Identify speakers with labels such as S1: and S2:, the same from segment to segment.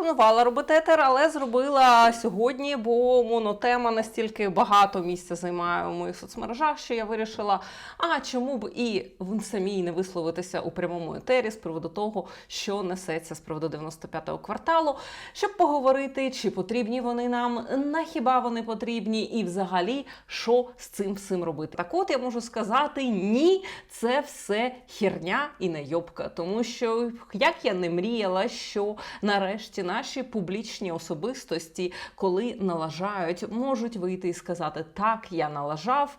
S1: планувала робити етер, але зробила сьогодні, бо монотема настільки багато місця займає у моїх соцмережах, що я вирішила, а чому б і самій не висловитися у прямому етері з приводу того, що несеться з приводу 95-го кварталу, щоб поговорити, чи потрібні вони нам, на хіба вони потрібні, і взагалі, що з цим всім робити. Так от я можу сказати, ні, це все херня і найобка, тому що як я не мріяла, що нарешті наші публічні особистості, коли налажають, можуть вийти і сказати так, я налажав,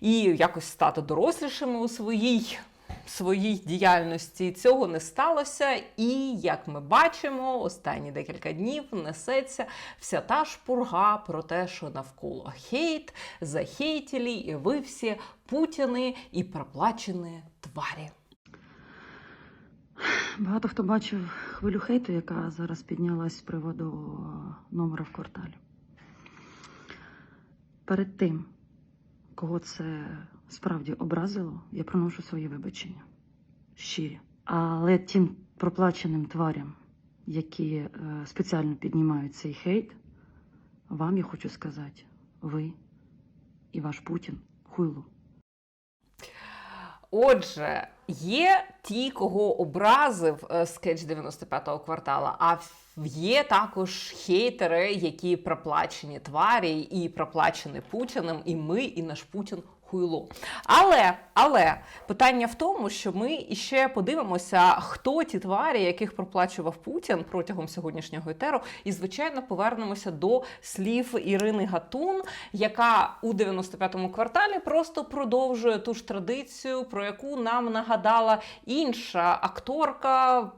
S1: і якось стати дорослішими у своїй. Своїй діяльності цього не сталося, і як ми бачимо, останні декілька днів несеться вся та ж пурга про те, що навколо хейт, захейтілі, і ви всі путіни і проплачені тварі.
S2: Багато хто бачив хвилю хейту, яка зараз піднялась з приводу номера в кварталі. Перед тим, кого це справді образило, я приношу свої вибачення. Щирі. Але тим проплаченим тварям, які е, спеціально піднімають цей хейт, вам я хочу сказати, ви і ваш Путін хуйло.
S1: Отже, є ті, кого образив е, скетч 95-го квартала, а є також хейтери, які проплачені тварі і проплачені Путіним, і ми, і наш Путін хуйло. Але, але питання в тому, що ми іще подивимося, хто ті тварі, яких проплачував Путін протягом сьогоднішнього етеру, і звичайно повернемося до слів Ірини Гатун, яка у 95-му кварталі просто продовжує ту ж традицію, про яку нам нагадала інша акторка.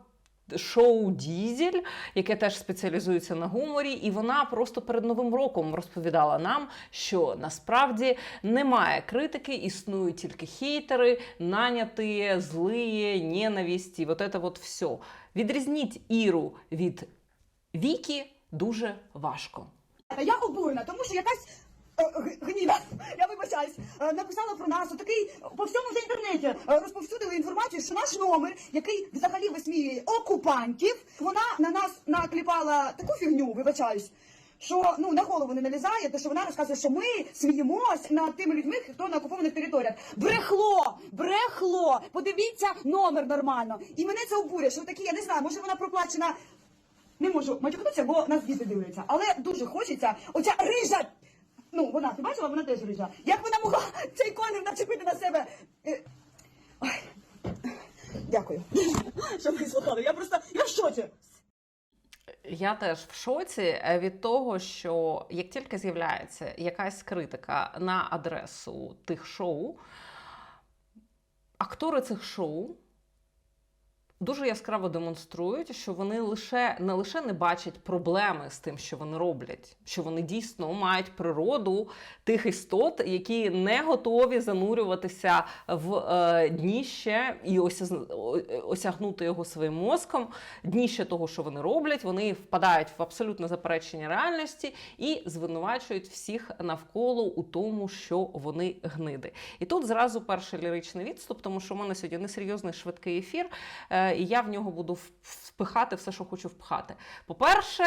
S1: Шоу Дізель, яке теж спеціалізується на гуморі, і вона просто перед новим роком розповідала нам, що насправді немає критики, існують тільки хейтери, наняті, злиє, ненависть і от це от все. Відрізніть Іру від Вікі дуже важко.
S3: Я обурена, тому що якась гніда, я вибачаюсь, е, написала про нас, такий по всьому вже інтернеті е, розповсюдили інформацію, що наш номер, який взагалі висміює окупантів, вона на нас накліпала таку фігню, вибачаюсь. Що ну на голову не налізає, то що вона розказує, що ми сміємось над тими людьми, хто на окупованих територіях. Брехло! Брехло! Подивіться номер нормально. І мене це обурює, що такі, я не знаю, може вона проплачена не можу матюкнутися, бо нас діти дивляться. Але дуже хочеться. Оця рижа. Ну, вона, ти бачила, вона теж рижа. Як вона могла цей конем начепити на себе? Е, ой. Дякую. Що ви слухали. Я просто я в шоці.
S1: Я теж в шоці е, від того, що як тільки з'являється якась критика на адресу тих шоу, актори цих шоу дуже яскраво демонструють, що вони лише не лише не бачать проблеми з тим, що вони роблять, що вони дійсно мають природу тих істот, які не готові занурюватися в е, дніще і осяз- о- осягнути його своїм мозком. Дніще того, що вони роблять, вони впадають в абсолютне заперечення реальності і звинувачують всіх навколо у тому, що вони гниди. І тут зразу перший ліричний відступ, тому що в мене сьогодні несерйозний швидкий ефір, е, і я в нього буду впихати все, що хочу впхати. По-перше,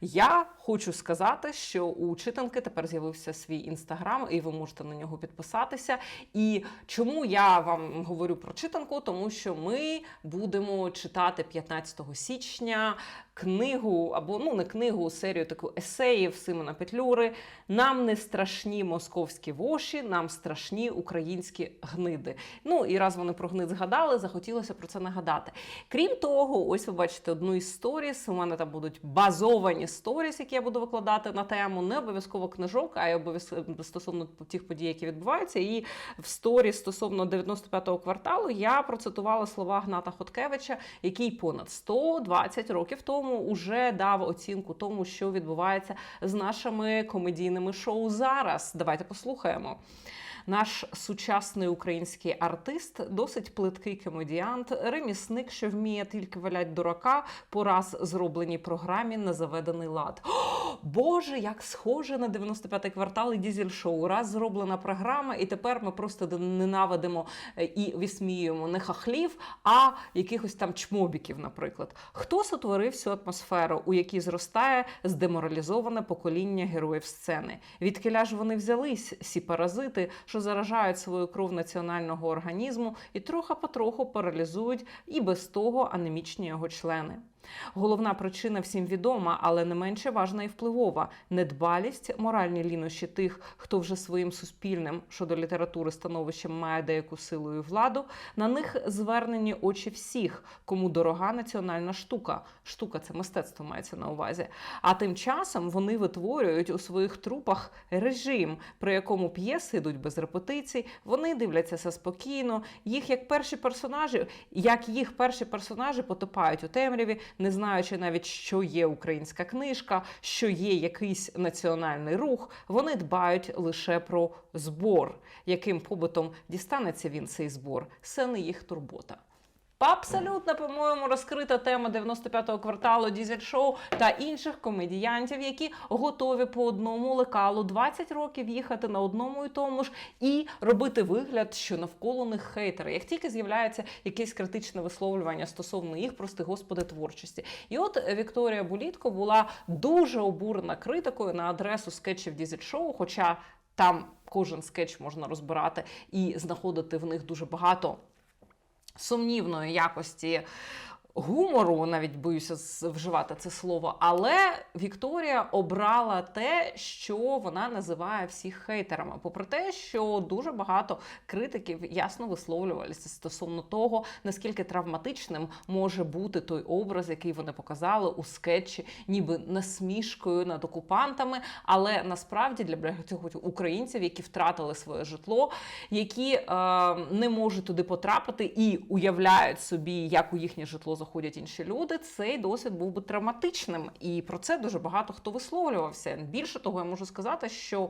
S1: я хочу сказати, що у читанки тепер з'явився свій інстаграм, і ви можете на нього підписатися. І чому я вам говорю про читанку? Тому що ми будемо читати 15 січня книгу, або ну не книгу, серію таку есеїв Симона Петлюри. Нам не страшні московські воші, нам страшні українські гниди. Ну і раз вони про гнид згадали, захотілося про це нагадати. Крім того, ось ви бачите одну із сторіс. У мене там будуть базовані сторіс, які я буду викладати на тему не обов'язково книжок, а й обов'язково стосовно тих подій, які відбуваються. І в сторіс стосовно 95-го кварталу я процитувала слова Гната Хоткевича, який понад 120 років тому уже дав оцінку тому, що відбувається з нашими комедійними шоу зараз. Давайте послухаємо. Наш сучасний український артист, досить плиткий комедіант, ремісник, що вміє тільки валять дурака по раз зробленій програмі на заведений лад. О, Боже, як схоже на 95-й квартал і дізель-шоу. Раз зроблена програма, і тепер ми просто ненавидимо е, і висміюємо не хахлів, а якихось там чмобіків, наприклад. Хто сотворив цю атмосферу, у якій зростає здеморалізоване покоління героїв сцени? Відкиля ж вони взялись, сі паразити, що заражають свою кров національного організму і трохи потроху паралізують і без того анемічні його члени. Головна причина всім відома, але не менше важна і впливова недбалість, моральні лінощі тих, хто вже своїм суспільним щодо літератури становищем має деяку силу і владу. На них звернені очі всіх, кому дорога національна штука. Штука це мистецтво мається на увазі. А тим часом вони витворюють у своїх трупах режим, при якому п'єси йдуть без репетицій. Вони дивляться все спокійно. Їх як перші персонажі, як їх перші персонажі потопають у темряві, не знаючи навіть, що є українська книжка, що є якийсь національний рух. Вони дбають лише про збор, яким побутом дістанеться він цей збор. Це не їх турбота. Абсолютно, по-моєму, розкрита тема 95-го кварталу Дізель Шоу та інших комедіянтів, які готові по одному лекалу 20 років їхати на одному і тому ж і робити вигляд, що навколо них хейтери. Як тільки з'являється якесь критичне висловлювання стосовно їх, прости господи, творчості. І от Вікторія Булітко була дуже обурена критикою на адресу скетчів Дізель Шоу, хоча там кожен скетч можна розбирати і знаходити в них дуже багато сумнівної якості гумору, навіть боюся вживати це слово. Але Вікторія обрала те, що вона називає всіх хейтерами. Попри те, що дуже багато критиків ясно висловлювалися стосовно того, наскільки травматичним може бути той образ, який вони показали у скетчі, ніби насмішкою над окупантами. Але насправді для багатьох українців, які втратили своє житло, які е, не можуть туди потрапити і уявляють собі, як у їхнє житло заходять інші люди, цей досвід був би травматичним. І про це дуже багато хто висловлювався. Більше того, я можу сказати, що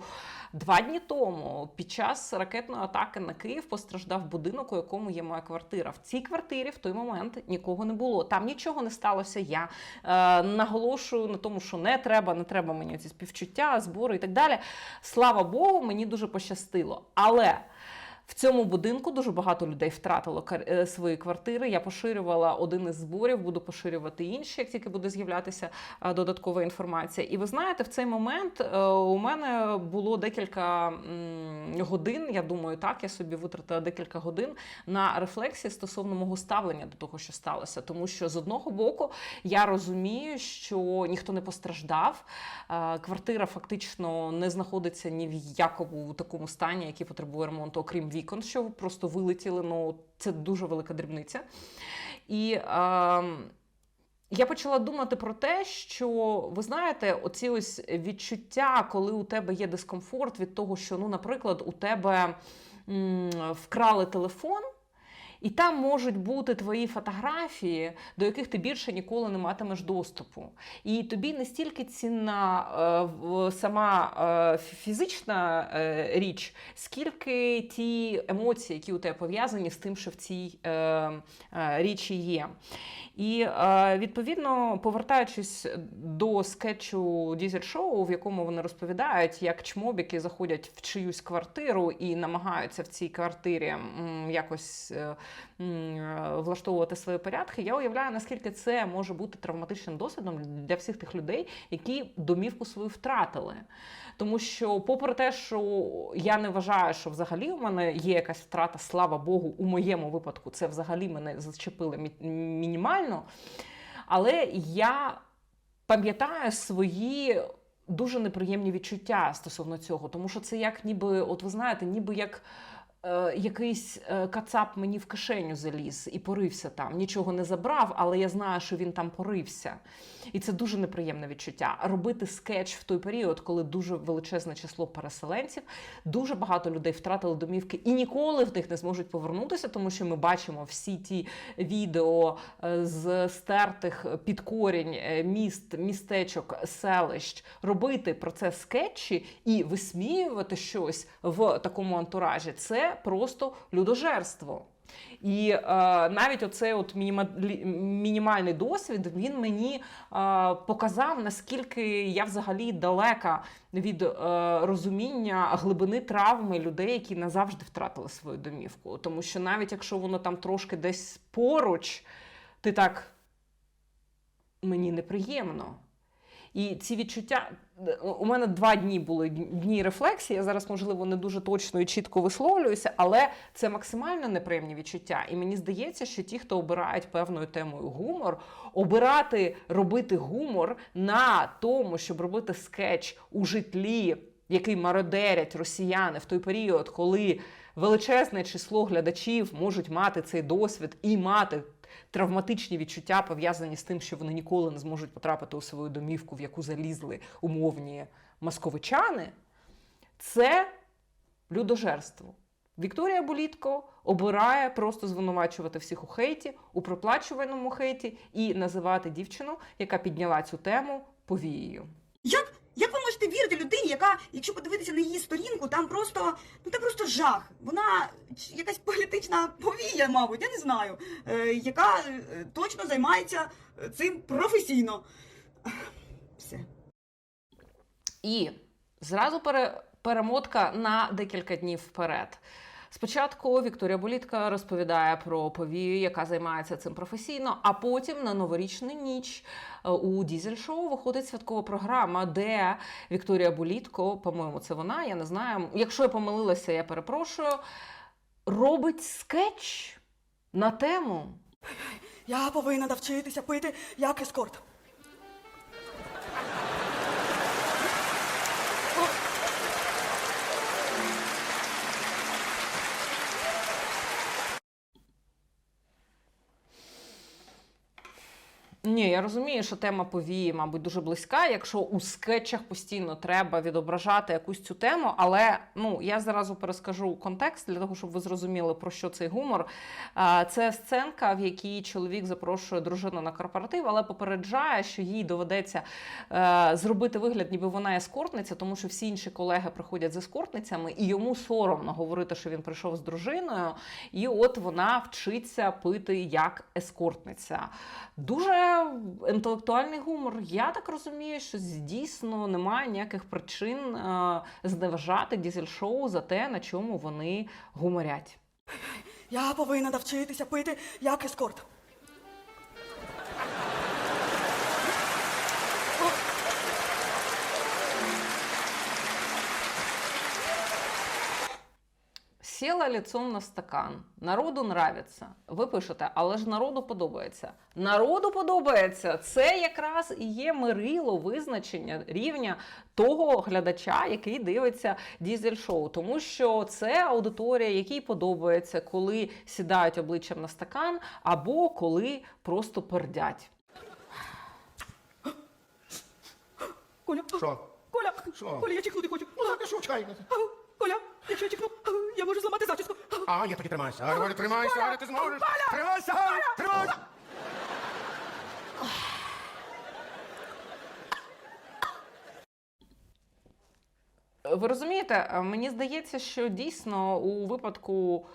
S1: два дні тому під час ракетної атаки на Київ постраждав будинок, у якому є моя квартира. В цій квартирі в той момент нікого не було. Там нічого не сталося. Я е, наголошую на тому, що не треба, не треба мені ці співчуття, збори і так далі. Слава Богу, мені дуже пощастило. Але. В цьому будинку дуже багато людей втратило е, свої квартири. Я поширювала один із зборів, буду поширювати інші, як тільки буде з'являтися е, додаткова інформація. І ви знаєте, в цей момент е, у мене було декілька годин. Я думаю, так я собі витратила декілька годин на рефлексії стосовно мого ставлення до того, що сталося. Тому що з одного боку я розумію, що ніхто не постраждав. Квартира фактично не знаходиться ні в якому такому стані, який потребує ремонту, окрім вікон, що просто вилетіли. Ну це дуже велика дрібниця. І е, я почала думати про те, що ви знаєте, оці ось відчуття, коли у тебе є дискомфорт від того, що, ну, наприклад, у тебе м, вкрали телефон. І там можуть бути твої фотографії, до яких ти більше ніколи не матимеш доступу. І тобі не стільки цінна е, сама е, фізична е, річ, скільки ті емоції, які у тебе пов'язані з тим, що в цій е, е, річі є. І е, відповідно, повертаючись до скетчу Дізель Шоу, в якому вони розповідають, як чмобіки заходять в чиюсь квартиру і намагаються в цій квартирі м, якось е, влаштовувати свої порядки, я уявляю, наскільки це може бути травматичним досвідом для всіх тих людей, які домівку свою втратили. Тому що, попри те, що я не вважаю, що взагалі у мене є якась втрата, слава Богу, у моєму випадку це взагалі мене зачепили мі- мінімально. Але я пам'ятаю свої дуже неприємні відчуття стосовно цього, тому що це як ніби, от ви знаєте, ніби як. Е, Якийсь е, кацап мені в кишеню заліз і порився там. Нічого не забрав, але я знаю, що він там порився. І це дуже неприємне відчуття. Робити скетч в той період, коли дуже величезне число переселенців, дуже багато людей втратили домівки і ніколи в них не зможуть повернутися, тому що ми бачимо всі ті відео е, з стертих під корінь міст, містечок, селищ, робити про це скетчі і висміювати щось в такому антуражі це просто людожерство. І е, навіть оцей от мінімальний досвід він мені е, показав, наскільки я взагалі далека від е, розуміння глибини травми людей, які назавжди втратили свою домівку. Тому що навіть якщо воно там трошки десь поруч, ти так мені неприємно. І ці відчуття у мене два дні були дні рефлексії. Я зараз, можливо, не дуже точно і чітко висловлююся, але це максимально неприємні відчуття. І мені здається, що ті, хто обирають певною темою гумор, обирати робити гумор на тому, щоб робити скетч у житлі, який мародерять росіяни в той період, коли величезне число глядачів можуть мати цей досвід і мати травматичні відчуття пов'язані з тим, що вони ніколи не зможуть потрапити у свою домівку, в яку залізли умовні московичани, це людожерство. Вікторія Болітко обирає просто звинувачувати всіх у хейті, у проплачуваному хейті і називати дівчину, яка підняла цю тему повією.
S3: Як, як ви можете вірити людині, яка, якщо подивитися на її сторінку, там просто, ну це просто жах. Вона якась політична повія, мабуть, я не знаю, е, яка е, точно займається е, цим професійно. Все.
S1: І зразу пере, перемотка на декілька днів вперед. Спочатку Вікторія Болітка розповідає про повію, яка займається цим професійно, а потім на новорічну ніч е, у дізель-шоу виходить святкова програма, де Вікторія Болітко, по-моєму, це вона, я не знаю. Якщо я помилилася, я перепрошую. Робить скетч на тему
S3: Я повинна навчитися пити як ескорт.
S1: Ні, я розумію, що тема повії, мабуть, дуже близька. Якщо у скетчах постійно треба відображати якусь цю тему, але ну я зразу перескажу контекст для того, щоб ви зрозуміли про що цей гумор. Це сценка, в якій чоловік запрошує дружину на корпоратив, але попереджає, що їй доведеться е, зробити вигляд, ніби вона ескортниця, тому що всі інші колеги приходять з ескортницями, і йому соромно говорити, що він прийшов з дружиною. І от вона вчиться пити як ескортниця. Дуже інтелектуальний гумор. Я так розумію, що дійсно немає ніяких причин е, зневажати дізель-шоу за те, на чому вони гуморять.
S3: Я повинна навчитися пити як ескорт.
S1: Сіла лицом на стакан. Народу нравиться. Ви пишете, але ж народу подобається. Народу подобається. Це якраз і є мирило визначення рівня того глядача, який дивиться дізель-шоу. Тому що це аудиторія, якій подобається, коли сідають обличчям на стакан, або коли просто пердять.
S3: Коля,
S4: Що?
S3: Коля,
S4: Що?
S3: Коля, я чихнути хочу.
S4: Ну, так, що, чекай.
S3: Коля, якщо я чихну, я можу зламати зачіску.
S4: А, я таки тримайся. А, Валя, тримайся, Валя, ти зможеш. Тримайся, Галя, тримайся.
S1: Ви розумієте, мені здається, що дійсно у випадку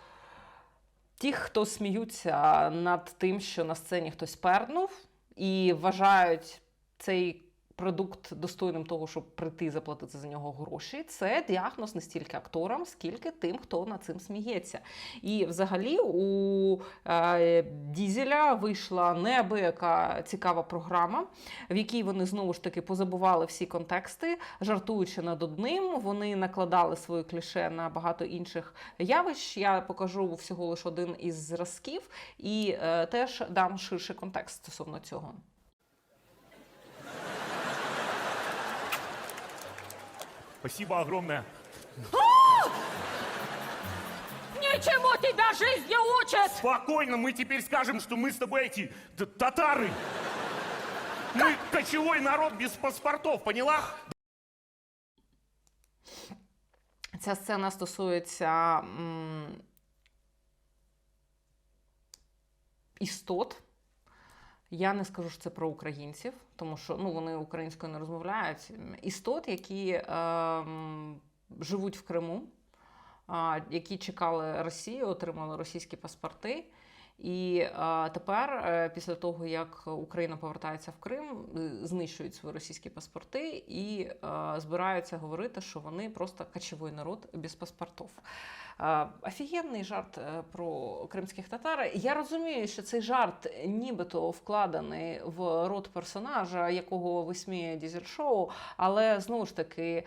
S1: тих, хто сміються над тим, що на сцені хтось пернув, і вважають цей продукт достойним того, щоб прийти і заплатити за нього гроші, це діагноз не стільки акторам, скільки тим, хто над цим сміється. І взагалі у е, Дізеля вийшла неабияка цікава програма, в якій вони знову ж таки позабували всі контексти, жартуючи над одним, вони накладали свої кліше на багато інших явищ. Я покажу всього лише один із зразків і е, теж дам ширший контекст стосовно цього.
S5: Спасибо огромное.
S6: Ничему тебя жизнь учит!
S5: Спокойно, мы теперь скажем, что мы с тобой эти т- татары. Мы кочевой народ без паспортов, поняла?
S1: Ця сцена стосується м, істот. я не скажу, що це про українців, тому що ну, вони українською не розмовляють. Істот, які ем, живуть в Криму, а, які чекали Росію, отримали російські паспорти. І е, тепер, е, після того як Україна повертається в Крим, е, знищують свої російські паспорти і е, збираються говорити, що вони просто кочовий народ без паспортів. Офігенний жарт е, про кримських татар. Я розумію, що цей жарт нібито вкладений в рот персонажа, якого висміє дізель-шоу, але знову ж таки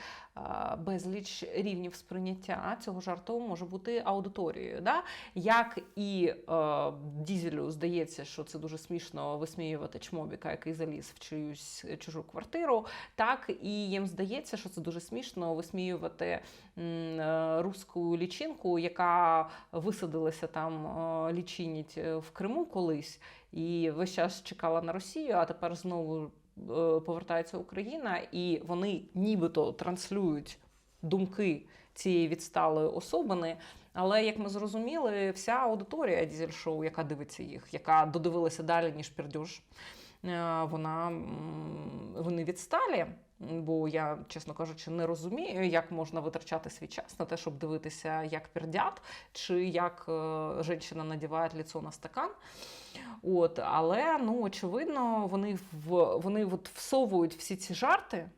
S1: безліч рівнів сприйняття цього жарту може бути аудиторією. Да? Як і е, дізелю здається, що це дуже смішно висміювати чмобіка, який заліз в чиюсь чужу квартиру, так і їм здається, що це дуже смішно висміювати м, е, руську лічинку, яка висадилася там е, лічиніть е, в Криму колись, і весь час чекала на Росію, а тепер знову е, повертається Україна, і вони нібито транслюють думки цієї відсталої особини. Але як ми зрозуміли, вся аудиторія дізель-шоу, яка дивиться їх, яка додивилася далі, ніж пердюж, е, вона вони відсталі. Бо я, чесно кажучи, не розумію, як можна витрачати свій час на те, щоб дивитися, як пердят, чи як е, жінка надіває ліцо на стакан. От, але ну, очевидно, вони в вони от всовують всі ці жарти,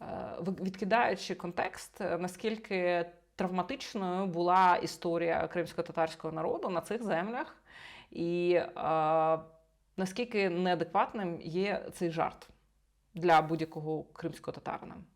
S1: е, відкидаючи контекст, наскільки травматичною була історія кримсько-татарського народу на цих землях, і е, наскільки неадекватним є цей жарт для будь-якого кримського татарина.